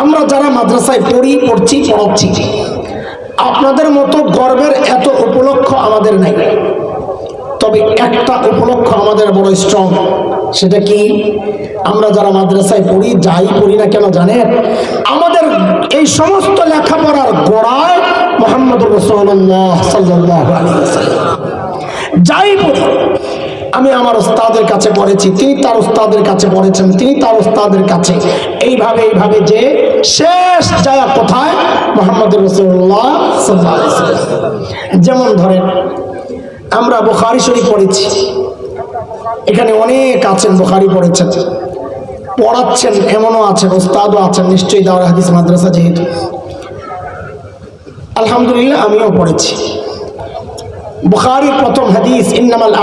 আমরা যারা মাদ্রাসায় পড়ি, পড়ছি, পড়াচ্ছি, আপনাদের মতো গর্বের এত উপলক্ষ আমাদের নাই। তবে একটা উপলক্ষ আমাদের বড় স্ট্রং সেটা কি? আমরা যারা মাদ্রাসায় পড়ি, যাই পড়ি না কেন জানেন? আমাদের এই সমস্ত লেখাপড়ার গোড়ায় মোহাম্মদ যাই পড়ি, আমি আমার ওস্তাদের কাছে পড়েছি, তিনি তার ওস্তাদের কাছে পড়েছেন, তিনি তার ওস্তাদের কাছে। এইভাবে এইভাবে যে শেষ যায় কোথায় মোহাম্মদ রসুল্লাহ সাল্লাহ যেমন ধরেন, আমরা বোখারি শরীফ পড়েছি। এখানে অনেক আছেন বোখারি পড়েছেন। পড়াচ্ছেন, এমনও আছেন ওস্তাদও আছেন, নিশ্চয়ই দাওয়ার হাদিস মাদ্রাসা যেহেতু। আলহামদুলিল্লাহ, আমিও পড়েছি। বুখারির প্রথম হাদিস, ইন্নামাল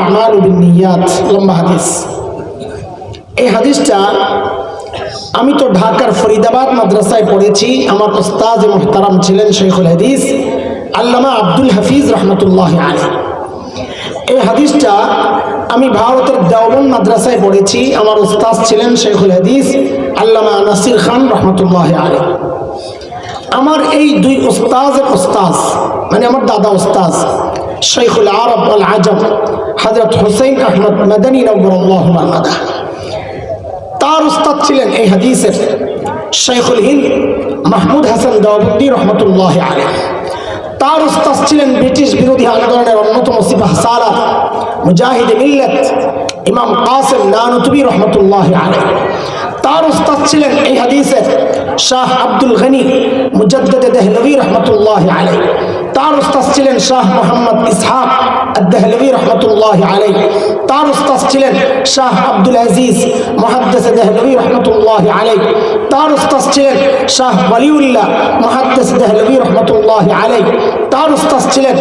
বিনিয়াত লম্বা হাদিস। এই হাদিসটা আমি তো ঢাকার ফরিদাবাদ মাদ্রাসায় পড়েছি, আমার ওস্তাদ মোহতারাম ছিলেন শেখুল হাদিস, আল্লামা আব্দুল হাফিজ রহমতুল্লাহ আলী এই হাদিসটা আমি ভারতের দেওবন মাদ্রাসায় পড়েছি, আমার ওস্তাদ ছিলেন শেখুল হাদিস, আল্লামা নাসির খান রহমতুল্লাহ আলী আমার এই দুই ওস্তাজের ওস্তাজ মানে আমার দাদা ওস্তাজ শেখুল আরব আল আজম হজরত হুসൈন আহমদ মদনী নবরুল্লাহ মাদা তার উস্তাদ ছিলেন এই হাদিসের শেখুল হিন্দ মাহমুদ হাসান দাউদ্দি রহমতুল্লাহ আলী তার উস্তাদ ছিলেন ব্রিটিশ বিরোধী আন্দোলনের অন্যতম সিপাহ হাসারা মুজাহিদ মিল্লত ইমাম কাসেম নানুতবি রহমতুল্লাহ আলী তার উস্তাদ ছিলেন এই হাদিসের শাহ আব্দুল গনি মুজাদ্দে দেহলভী রহমতুল্লাহ আলাই তার উস্তাদ ছিলেন শাহ মোহাম্মদ ইসহাক দেহলভী রহমতুল্লাহ আলাই তার উস্তাদ ছিলেন শাহ আব্দুল আজিজ মহাদ্দেস দেহলভী রহমতুল্লাহ আলাই তার উস্তাদ ছিলেন শাহ বলিউল্লাহ মহাদ্দেস দেহলভী রহমতুল্লাহ আলাই তার উস্তাদ ছিলেন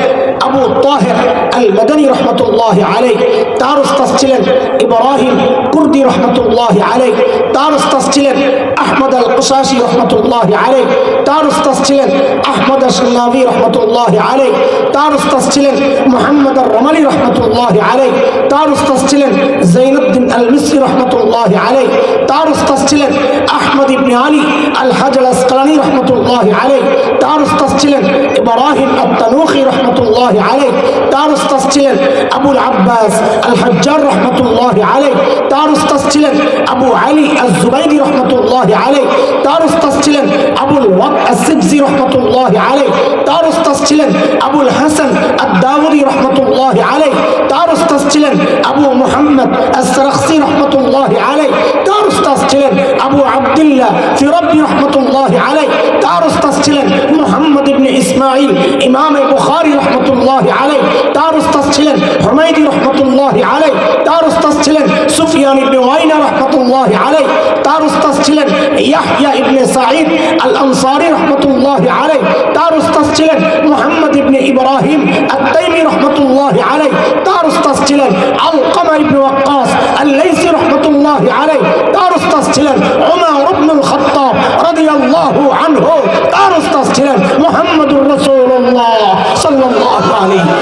আবু তাহের আল মদনী রহমতুল্লাহ আলাই তার উস্তাদ ছিলেন ইব্রাহিম কুর্দি রহমতুল্লাহ আলাই তার উস্তাদ ছিলেন আহমদ আল কুশাসি রহমতুল্লাহ আলাই তার উস্তাদ ছিলেন আহমদ আশনাবি রহমতুল্লাহ আলাই তার উস্তাদ ছিলেন মোহাম্মদ রমালি রহমতুল্লাহ আলাই তার উস্তাদ ছিলেন জৈনুদ্দিন আল মিসরি রহমতুল্লাহ আলাই তার উস্তাদ ছিলেন আহমদ ইবনে আলী আল হাজ আল আসকালানি রহমতুল্লাহ আলাই তার উস্তাদ ছিলেন ইব্রাহিম আত্তানুখি রহমতুল্লাহ আলাই তার উস্তাদ ছিলেন আবুল আব্বাস আল হজ্জার রহমতুল্লাহ আলাই তার উস্তাদ ছিলেন আবু আলী আল জুবাইরি রহমতুল্লাহ আলাই তার উস্তাদ ছিলেন আবুল ওয়াক আসিবজি রহমতুল্লাহ আলাই তার উস্তাদ ছিলেন আবুল হাসান আদ-দাউদি রহমতুল্লাহ আলাই তার উস্তাদ ছিলেন আবু মুহাম্মদ আস-সারাখসি রহমতুল্লাহ আলাই তার উস্তাদ ছিলেন আবু আব্দুল্লাহ ফিরবি রহমতুল্লাহ আলাই তার উস্তাদ ছিলেন মুহাম্মদ ইবনে ইসমাইল ইমাম বুখারী রহমতুল্লাহ আলাই তার উস্তাদ ছিলেন হুমায়দি রহমতুল্লাহ আলাই তার উস্তাদ ছিলেন সুফিয়ান ইবনে ওয়াইনা রহমতুল্লাহ আলাই তার উস্তাদ ছিলেন ইয়াহইয়া ইবনে সাঈদ আল আনসারী রহমতুল্লাহ আলাই তার উস্তাদ ছিলেন মুহাম্মদ ইবনে ইব্রাহিম আত-তাইমি রহমতুল্লাহ আলাই তার উস্তাদ ছিলেন আলকামা ইবনে ওয়াক্কাস আল-লাইসি রহমতুল্লাহ আলাই তার উস্তাদ ছিলেন উমর ইবনুল খাত্তাব রাদিয়াল্লাহু আনহু, তার উস্তাদ ছিলেন মুহাম্মদুর রাসূলুল্লাহ সাল্লাল্লাহু আলাইহি।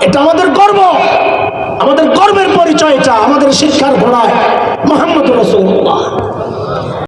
এটা আমাদের গর্ব আমাদের গর্বের পরিচয় এটা আমাদের শিক্ষার ঘোড়ায় মোহাম্মদ রসুল্লাহ